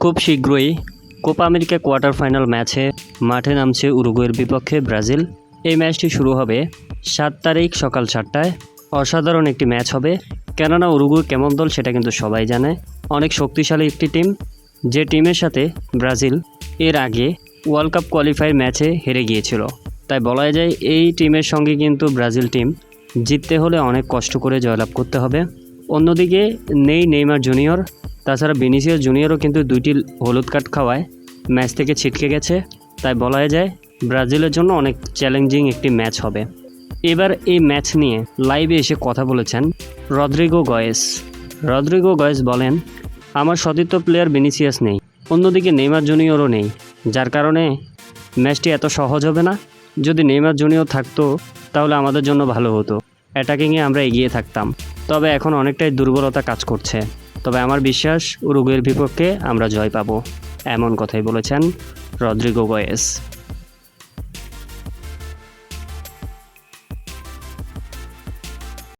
খুব শীঘ্রই Copa America quarter final ম্যাচে মাঠে নামছে উরুগুয়ের বিপক্ষে ব্রাজিল। এই ম্যাচটি শুরু হবে সাত তারিখ সকাল সাতটায়। অসাধারণ একটি ম্যাচ হবে। কেননা উরুগুয়ে কেমন দল সেটা কিন্তু সবাই জানে। অনেক শক্তিশালী একটি টিম। যে টিমের সাথে ব্রাজিল এর আগে ওয়ার্ল্ড কাপ কোয়ালিফায়ার ম্যাচে হেরে গিয়েছিল। তাই বলা যায় এই টিমের সঙ্গে কিন্তু ব্রাজিল টিম জিততে হলে অনেক কষ্ট করে জয়লাভ করতে হবে। অন্যদিকে নেই নেইমার জুনিয়র, তাছাড়া বেনিসিয়াস জুনিয়রও কিন্তু দুইটি হলুদ কার্ড খাওয়ায়। ম্যাচ থেকে ছিটকে গেছে, তাই বলা যায় ব্রাজিলের জন্য অনেক চ্যালেঞ্জিং একটি ম্যাচ হবে। এবার এই ম্যাচ নিয়ে লাইভে এসে কথা বলেছেন রদ্রিগো গয়েস। রদ্রিগো গয়েস বলেন, আমার সতীর্থ প্লেয়ার বেনিসিয়াস নেই, অন্যদিকে নেইমার জুনিয়রও নেই, যার কারণে ম্যাচটি এত সহজ হবে না। যদি নেইমার জুনিয়র থাকতো, তাহলে আমাদের জন্য ভালো হতো। অ্যাটাকিংয়ে আমরা এগিয়ে থাকতাম। তবে এখন অনেকটাই দুর্বলতা কাজ করছে। তবে আমার বিশ্বাস, উরুগুয়ের বিপক্ষে আমরা জয় পাবো। এমন কথাই বলেছেন রদ্রিগো গয়েস।